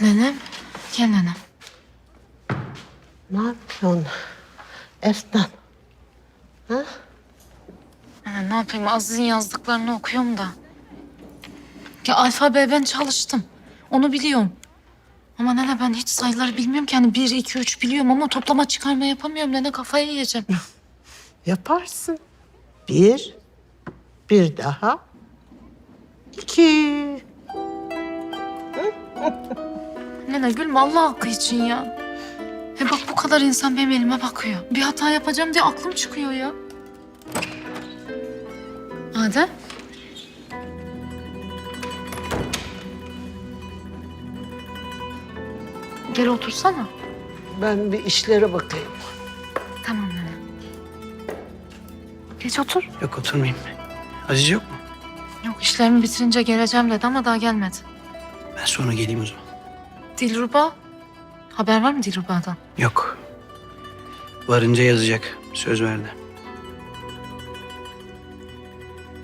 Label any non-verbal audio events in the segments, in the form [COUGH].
Nenem, gel nenem. Ne yapıyorsun Efnan? Nene, ne yapayım Aziz'in yazdıklarını okuyorum da. Ya alfabe ben çalıştım. Onu biliyorum. Ama nene ben hiç sayıları bilmiyorum ki. Hani bir, iki, üç biliyorum ama toplama çıkarma yapamıyorum. Nene kafayı yiyeceğim. [LAUGHS] Yaparsın. Bir, bir daha, iki. [LAUGHS] Nene gülme Allah hakkı için ya. He bak bu kadar insan benim elime bakıyor. Bir hata yapacağım diye aklım çıkıyor ya. Adem. Gel otursana. Ben bir işlere bakayım. Tamam nene. Geç otur. Yok oturmayayım. Aziz yok mu? Yok işlerimi bitirince geleceğim dedi ama daha gelmedi. Ben sonra geleyim o zaman. Dilruba. Haber var mı Dilruba'dan? Yok. Varınca yazacak. Söz verdi.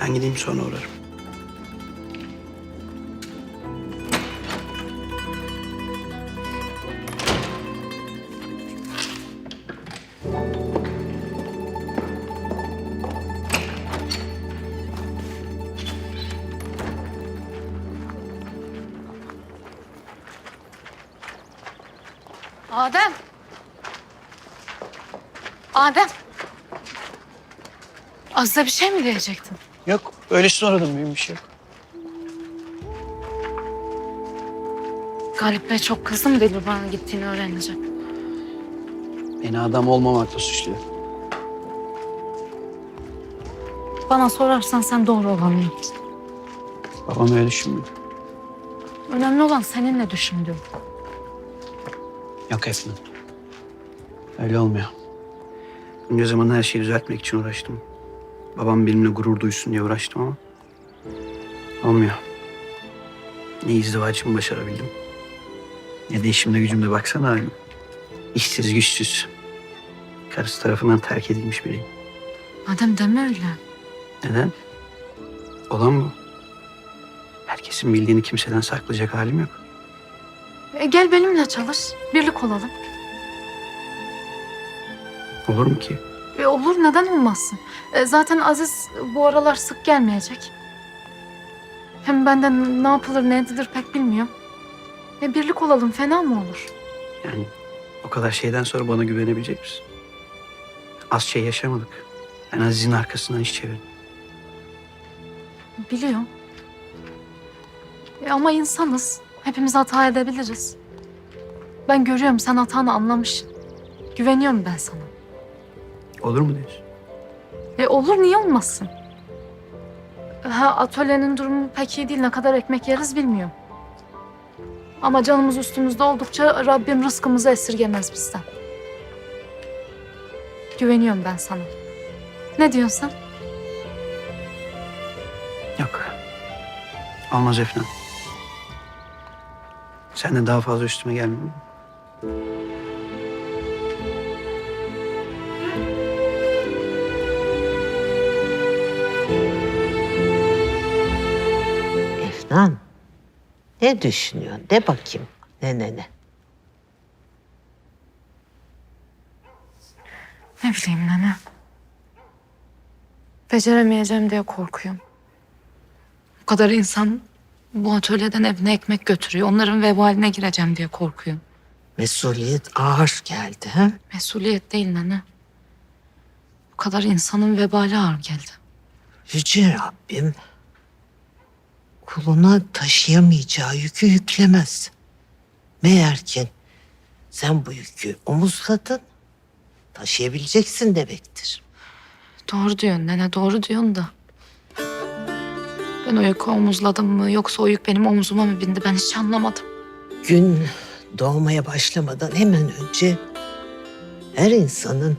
Ben gideyim sonra uğrarım. Adem. Aziz'e bir şey mi diyecektin? Yok. Öyle sonradan mühim bir şey yok. Galip Bey çok kızdı mı Dilruba'nın gittiğini öğrenince? Beni adam olmamakla suçluyor. Bana sorarsan sen doğru olanı yaptın. Babam öyle düşünmüyor. Önemli olan seninle düşündüğün. Yok Efnan. Öyle olmuyor. Bunca zaman her şeyi düzeltmek için uğraştım. Babam benimle gurur duysun diye uğraştım ama... Olmuyor. Ne izdivacımı başarabildim. Ne de işimde gücümde baksana halim. İşsiz güçsüz. Karısı tarafından terk edilmiş biriyim. Adem deme öyle. Neden? Olan bu. Herkesin bildiğini kimseden saklayacak halim yok. E, gel benimle çalış. Birlik olalım. Olur mu ki? E, olur neden olmazsın? E, zaten Aziz bu aralar sık gelmeyecek. Hem benden ne yapılır ne edilir pek bilmiyorum. E, birlik olalım fena mı olur? Yani o kadar şeyden sonra bana güvenebilecek misin? Az şey yaşamadık. Ben Aziz'in arkasından iş çevirdim. Biliyorum. E, ama insanız. Hepimiz hata edebiliriz. Ben görüyorum sen hatanı anlamışsın. Güveniyorum ben sana. Olur mu diyorsun? E olur niye olmasın? Ha atölyenin durumu pek iyi değil. Ne kadar ekmek yeriz bilmiyorum. Ama canımız üstümüzde oldukça Rabbim rızkımızı esirgemez bizden. Güveniyorum ben sana. Ne diyorsun sen? Yok. Olmaz Efnan. Sen de daha fazla üstüme gelme. Efnan. Ne düşünüyorsun? De bakayım nenene. Ne bileyim nene. Beceremeyeceğim diye korkuyorum. Bu kadar insan bu atölyeden evine ekmek götürüyor. Onların vebaline gireceğim diye korkuyorum. Mesuliyet ağır geldi ha? Mesuliyet değil nene. Bu kadar insanın vebali ağır geldi. Yüce Rabbim kuluna taşıyamayacağı yükü yüklemez. Meğer ki sen bu yükü omuzladın, taşıyabileceksin demektir. Doğru diyorsun nene doğru diyorsun da. Ben o yükü omuzladım mı yoksa o yük benim omzuma mı bindi ben hiç anlamadım. Gün doğmaya başlamadan hemen önce her insanın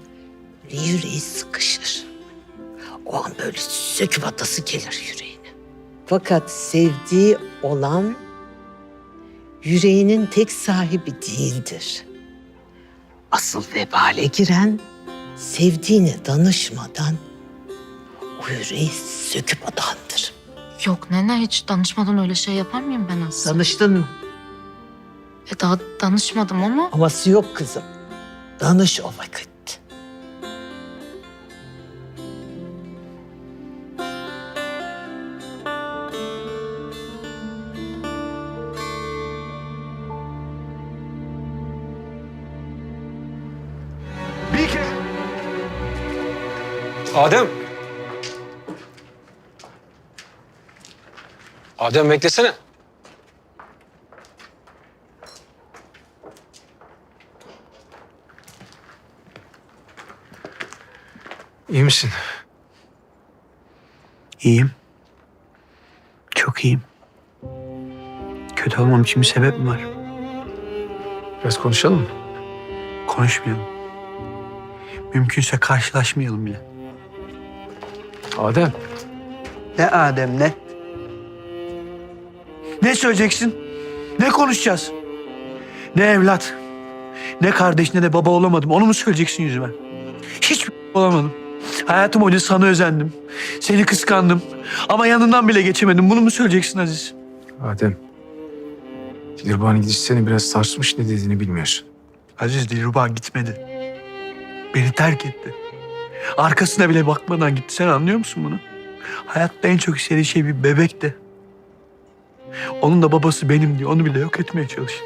yüreği sıkışır. O an böyle söküp atası gelir yüreğine. Fakat sevdiği olan yüreğinin tek sahibi değildir. Asıl vebale giren sevdiğine danışmadan o yüreği söküp atandır. Yok nene hiç danışmadan öyle şey yapar mıyım ben aslında? Danıştın mı? E daha danışmadım ama Havası yok kızım. Danış o vakit. Adem. Adem beklesene. İyi misin? İyiyim. Çok iyiyim. Kötü olmam için bir sebep mi var? Biraz konuşalım mı? Konuşmayalım. Mümkünse karşılaşmayalım bile. Adem. Ne Adem ne? Ne söyleyeceksin? Ne konuşacağız? Ne evlat, ne kardeş ne de baba olamadım. Onu mu söyleyeceksin yüzüme? Hiç olamadım. Hayatım boyunca sana özendim. Seni kıskandım. Ama yanından bile geçemedim. Bunu mu söyleyeceksin Aziz? Adem. Dilruban'ın gidişi seni biraz sarsmış ne dediğini bilmiyorsun. Aziz Dilruba gitmedi. Beni terk etti. Arkasına bile bakmadan gitti. Sen anlıyor musun bunu? Hayatta en çok istediği şey bir bebekti. Onun da babası benim diye onu bile yok etmeye çalıştı.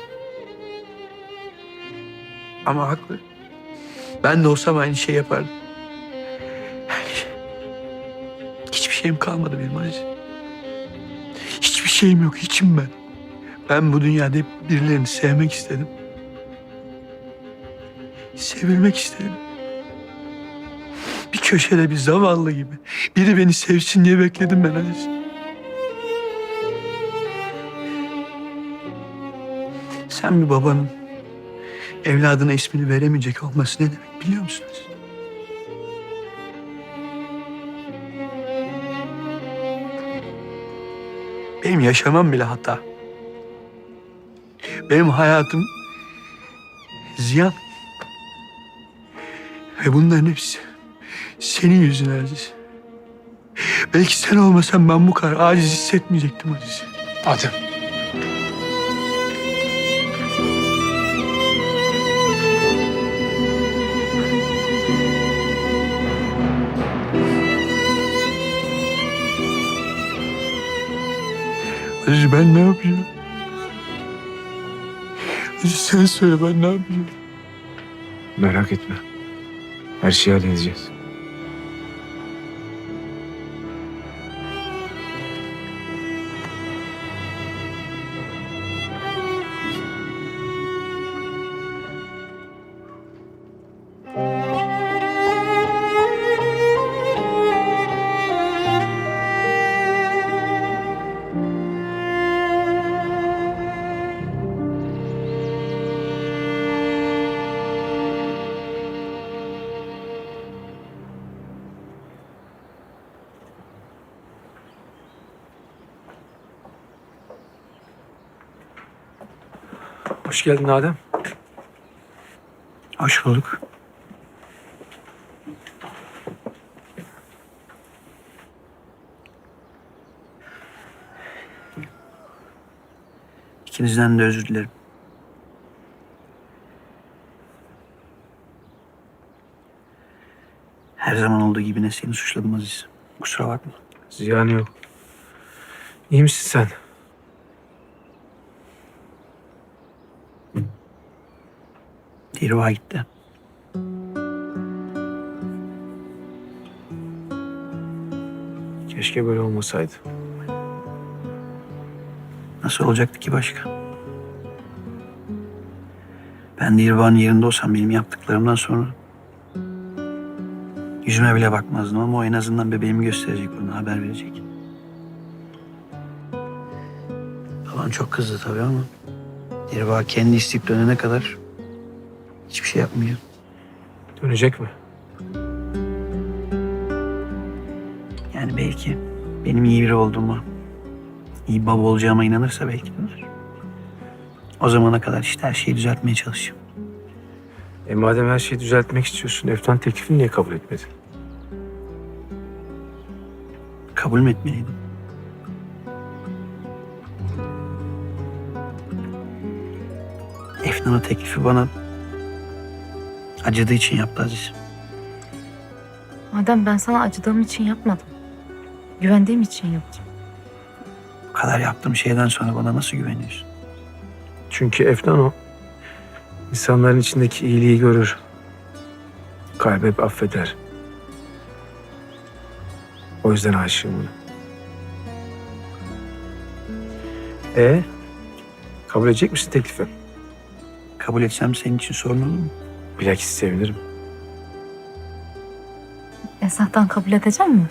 Ama haklı. Ben de olsam aynı şey yapardım. Hiçbir şeyim kalmadı benim Aziz. Hiçbir şeyim yok. Hiçim ben. Ben bu dünyada hep birilerini sevmek istedim. Sevilmek istedim. Köşede bir zavallı gibi. Biri beni sevsin diye bekledim ben Aziz. Sen bir babanın evladına ismini veremeyecek olması ne demek biliyor musun Aziz? Benim yaşamam bile hata. Benim hayatım ziyan. Ve bunların hepsi senin yüzünden Aziz. Belki sen olmasan ben bu kadar aciz hissetmeyecektim Aziz. Adem. Aziz ben ne yapacağım? Aziz sen söyle ben ne yapacağım? Merak etme. Her şeyi halledeceğiz. Hoş geldin Adem. Hoş bulduk. İkinizden de özür dilerim. Her zaman olduğu gibi ne seni suçladım Aziz. Kusura bakma. Ziyanı yok. İyi misin sen? Dilruba gitti. Keşke böyle olmasaydı. Nasıl olacaktı ki başka? Ben Dilruba'nın yerinde olsam benim yaptıklarımdan sonra yüzüme bile bakmazdım ama o en azından bebeğimi gösterecek bana haber verecek. Babam çok kızdı tabii ama Dilruba kendi isteyip dönene kadar hiçbir şey yapmıyor. Dönecek mi? Yani belki benim iyi biri olduğuma, iyi baba olacağıma inanırsa belki döner. O zamana kadar işte her şeyi düzeltmeye çalışıyorum. E madem her şeyi düzeltmek istiyorsun, Eftan teklifini niye kabul etmedin? Kabul mü etmeliydim? Efnan'ın teklifi bana acıdığı için yaptı Aziz. Madem ben sana acıdığım için yapmadım. Güvendiğim için yaptım. Bu kadar yaptığım şeyden sonra bana nasıl güveniyorsun? Çünkü Efnan o. İnsanların içindeki iyiliği görür. Kalbi hep affeder. O yüzden aşığım ona. E kabul edecek misin teklifi? Kabul etsem senin için sorun olur mu? Bilakis sevinirim. Esnaftan kabul edecek mi?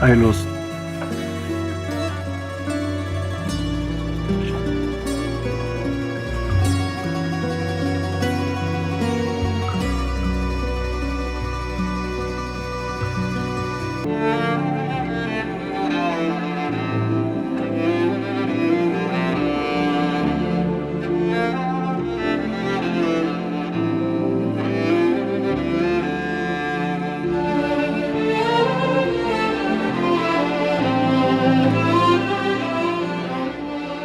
Hayırlı olsun. Yeah. [LAUGHS]